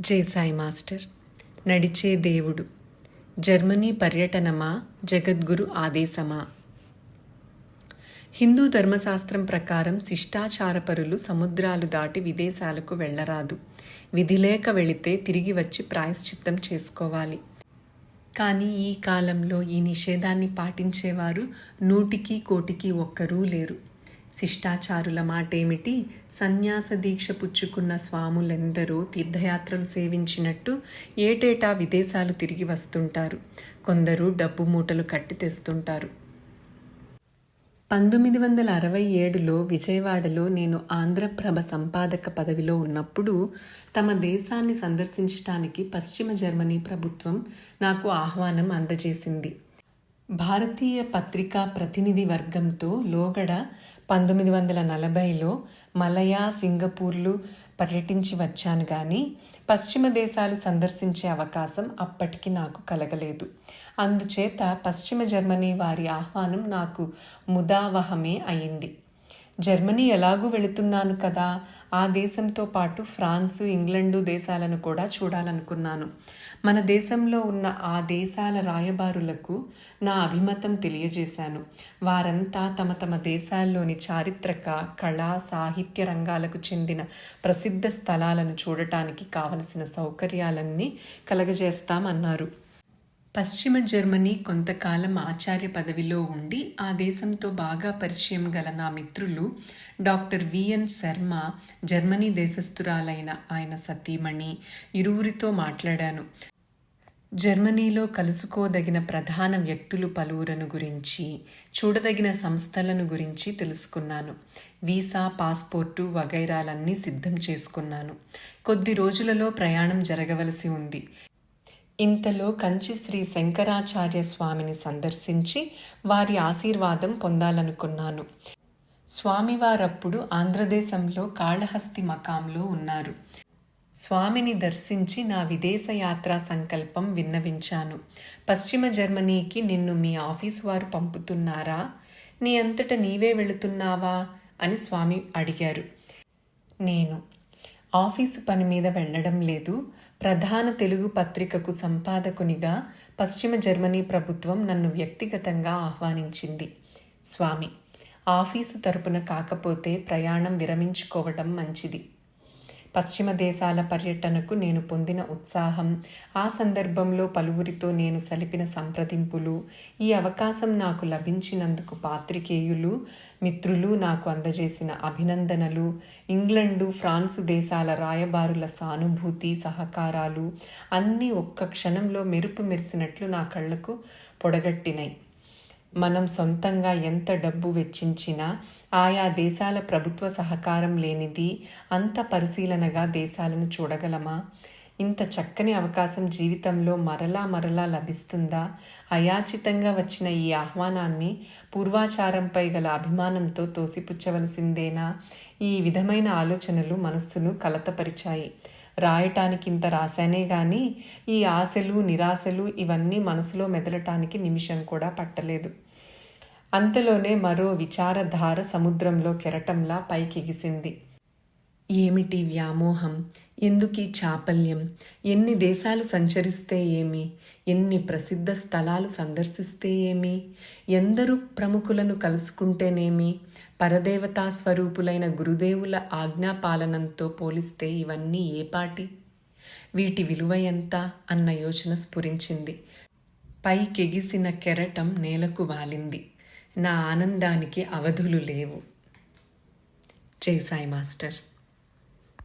జై సాయి మాస్టర్. నడిచే దేవుడు. జర్మనీ పర్యటనమా జగద్గురు ఆదేశమా? హిందూ ధర్మశాస్త్రం ప్రకారం శిష్టాచారపరులు సముద్రాలు దాటి విదేశాలకు వెళ్ళరాదు. విధి లేక వెళితే తిరిగి వచ్చి ప్రాయశ్చిత్తం చేసుకోవాలి. కానీ ఈ కాలంలో ఈ నిషేధాన్ని పాటించేవారు నూటికి కోటికి ఒక్కరూ లేరు. శిష్టాచారుల మాటేమిటి? సన్యాస దీక్ష పుచ్చుకున్న స్వాములెందరూ తీర్థయాత్రలు సేవించినట్టు ఏటేటా విదేశాలు తిరిగి వస్తుంటారు. కొందరు డబ్బు మూటలు కట్టి తెస్తుంటారు. పంతొమ్మిది వందల అరవై ఏడులో విజయవాడలో నేను ఆంధ్రప్రభ సంపాదక పదవిలో ఉన్నప్పుడు తమ దేశాన్ని సందర్శించటానికి పశ్చిమ జర్మనీ ప్రభుత్వం నాకు ఆహ్వానం అందజేసింది. భారతీయ పత్రికా ప్రతినిధి వర్గంతో లోగడ పంతొమ్మిది వందల నలభైలో మలయా సింగపూర్లు పర్యటించి వచ్చాను కానీ పశ్చిమ దేశాలు సందర్శించే అవకాశం అప్పటికి నాకు కలగలేదు. అందుచేత పశ్చిమ జర్మనీ వారి ఆహ్వానం నాకు ముదావహమే అయింది. జర్మనీ ఎలాగూ వెళుతున్నాను కదా ఆ దేశంతో పాటు ఫ్రాన్సు ఇంగ్లండు దేశాలను కూడా చూడాలనుకున్నాను. మన దేశంలో ఉన్న ఆ దేశాల రాయబారులకు నా అభిమతం తెలియజేశాను. వారంతా తమ తమ దేశాల్లోని చారిత్రక కళా సాహిత్య రంగాలకు చెందిన ప్రసిద్ధ స్థలాలను చూడటానికి కావలసిన సౌకర్యాలన్నీ కలగజేస్తామన్నారు. పశ్చిమ జర్మనీ కొంతకాలం ఆచార్య పదవిలో ఉండి ఆ దేశంతో బాగా పరిచయం గల నా మిత్రులు doctor V N Sharma Germany దేశస్థురాలైన ఆయన సతీమణి ఇరువురితో మాట్లాడాను. జర్మనీలో కలుసుకోదగిన ప్రధాన వ్యక్తులు పలువురను గురించి చూడదగిన సంస్థలను గురించి తెలుసుకున్నాను. వీసా పాస్పోర్టు వగైరాలన్నీ సిద్ధం చేసుకున్నాను. కొద్ది రోజులలో ప్రయాణం జరగవలసి ఉంది. ఇంతలో కంచి శ్రీ శంకరాచార్య స్వామిని సందర్శించి వారి ఆశీర్వాదం పొందాలనుకున్నాను. స్వామివారప్పుడు ఆంధ్రదేశంలో కాళహస్తి మకాంలో ఉన్నారు. స్వామిని దర్శించి నా విదేశ యాత్రా సంకల్పం విన్నవించాను. పశ్చిమ జర్మనీకి నిన్ను మీ ఆఫీసు వారు పంపుతున్నారా? నీ అంతట నీవే వెళుతున్నావా? అని స్వామి అడిగారు. నేను. ఆఫీసు పని మీద వెళ్ళడం లేదు. ప్రధాన తెలుగు పత్రికకు సంపాదకునిగా పశ్చిమ జర్మనీ ప్రభుత్వం నన్ను వ్యక్తిగతంగా ఆహ్వానించింది. స్వామి ఆఫీసు తరపున కాకపోతే ప్రయాణం విరమించుకోవడం మంచిది. పశ్చిమ దేశాల పర్యటనకు నేను పొందిన ఉత్సాహం ఆ సందర్భంలో పలువురితో నేను సలిపిన సంప్రదింపులు ఈ అవకాశం నాకు లభించినందుకు పాత్రికేయులు మిత్రులు నాకు అందజేసిన అభినందనలు ఇంగ్లండు ఫ్రాన్సు దేశాల రాయబారుల సానుభూతి సహకారాలు అన్నీ ఒక్క క్షణంలో మెరుపు మెరిసినట్లు నా కళ్ళకు పొడగట్టినాయి మనం సొంతంగా ఎంత డబ్బు వెచ్చించినా ఆయా దేశాల ప్రభుత్వ సహకారం లేనిది అంత పరిశీలనగా దేశాలను చూడగలమా? ఇంత చక్కని అవకాశం జీవితంలో మరలా మరలా లభిస్తుందా? అయాచితంగా వచ్చిన ఈ ఆహ్వానాన్ని పూర్వాచారంపై గల అభిమానంతో తోసిపుచ్చవలసిందేనా? ఈ విధమైన ఆలోచనలు మనస్సును కలతపరిచాయి. రాయటానికి ఇంత రాశానే కానీ ఈ ఆశలు నిరాశలు ఇవన్నీ మనసులో మెదలటానికి నిమిషం కూడా పట్టలేదు. అంతలోనే మరో విచారధార సముద్రంలో కెరటంలా పైకెగిసింది. ఏమిటి వ్యామోహం? ఎందుకీ చాపల్యం? ఎన్ని దేశాలు సంచరిస్తే ఏమి? ఎన్ని ప్రసిద్ధ స్థలాలు సందర్శిస్తే ఏమి? ఎందరు ప్రముఖులను కలుసుకుంటేనేమి? పరదేవతా స్వరూపులైన గురుదేవుల ఆజ్ఞాపాలనంతో పోలిస్తే ఇవన్నీ ఏపాటి వీటి విలువ ఎంత? అన్న యోచన స్ఫురించింది. పైకెగిసిన కెరటం నేలకు వాలింది. నా ఆనందానికి అవధులు లేవు. చేశాయి మాస్టర్.